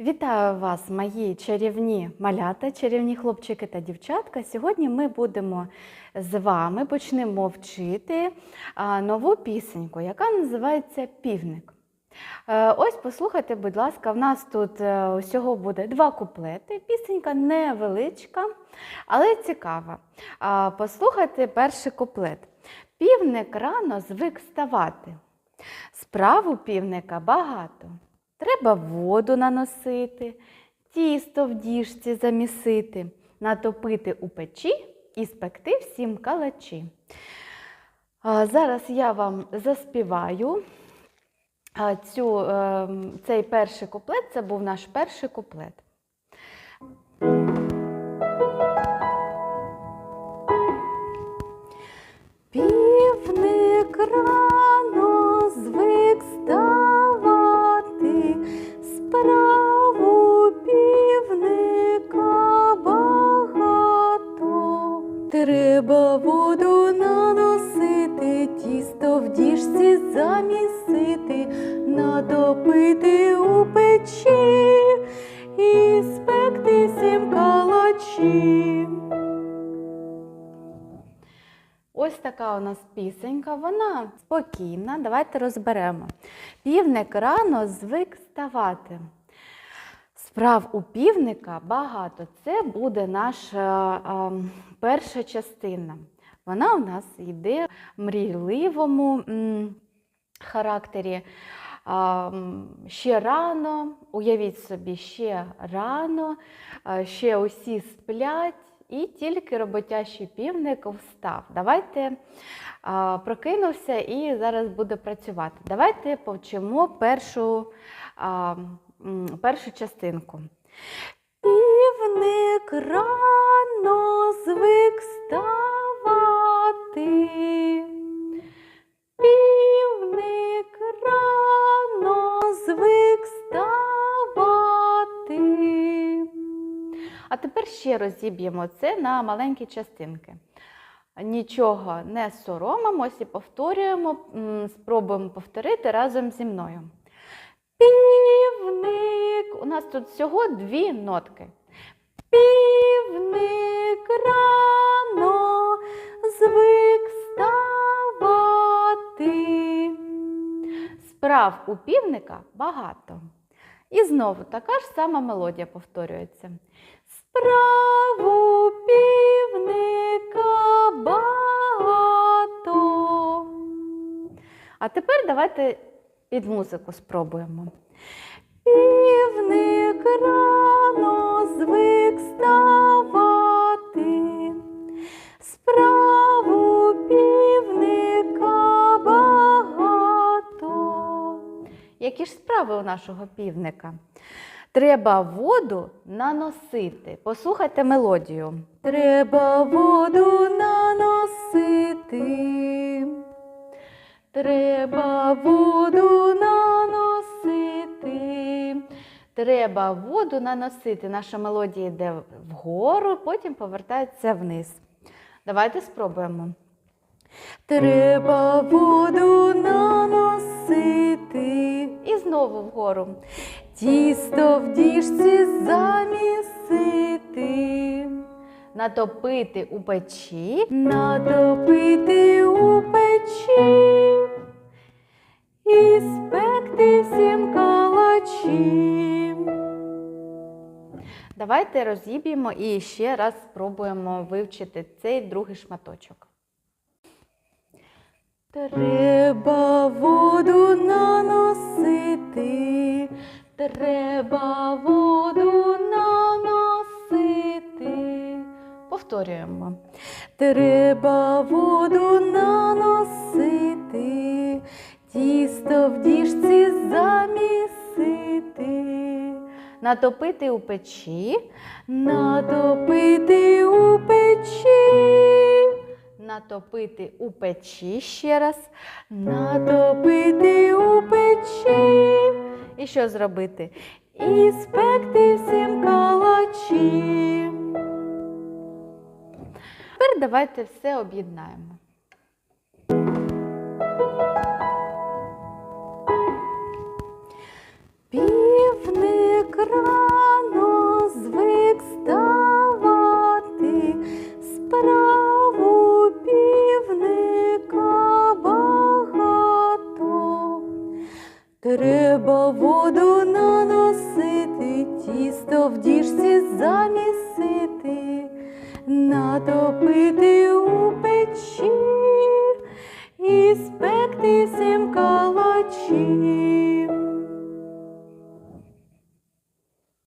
Вітаю вас, мої чарівні малята, чарівні хлопчики та дівчатка. Сьогодні ми будемо з вами почнемо вчити нову пісеньку, яка називається Півник. Е, Ось послухайте, будь ласка, в нас тут е, усього буде два куплети. Пісенька невеличка, але цікава. Послухайте перший куплет. Півник рано звик вставати. Справ у півника багато. Треба воду наносити, тісто в діжці замісити, натопити у печі і спекти всім калачі. Зараз я вам заспіваю цю, е, цей перший куплет, це був наш перший куплет. Замісити, натопити у печі і спекти сім калачі. Ось така у нас пісенька, вона спокійна. Давайте розберемо. Півник рано звик ставати. Справ у півника багато. Це буде наша е, перша частина. Вона у нас йде в мрійливому м, характері. Ще рано, уявіть собі, ще рано, ще усі сплять, і тільки роботящий півник встав. Давайте прокинувся і зараз буде працювати. Давайте повчимо першу, першу частинку. Півник рано звик ставати. Тепер ще розіб'ємо це на маленькі частинки. Нічого не соромимось і повторюємо, спробуємо повторити разом зі мною. Півник. У нас тут всього дві нотки. Півник рано звик ставати. Справ у півника багато. І знову така ж сама мелодія повторюється. Справу півника багато. А тепер давайте під музику спробуємо. Півник рано звик ставати. Справу півника багато. Які ж справи у нашого півника? Треба воду наносити. Послухайте мелодію. Треба воду наносити. Треба воду наносити. Треба воду наносити. Наша мелодія йде вгору, потім повертається вниз. Давайте спробуємо. Треба воду наносити. І знову вгору. Тісто в діжці замісити. Натопити у печі. Натопити у печі. І спекти всім калачі. Давайте розіб'ємо і ще раз спробуємо вивчити цей другий шматочок. Треба воду наносити, треба воду наносити. Повторюємо. Треба воду наносити, тісто в діжці замісити. Натопити у печі, натопити у печі. Натопити у печі ще раз. Натопити у печі. І що зробити? І спекти всім калачі. Тепер давайте все об'єднаємо. Треба воду наносити, тісто в діжці замісити, натопити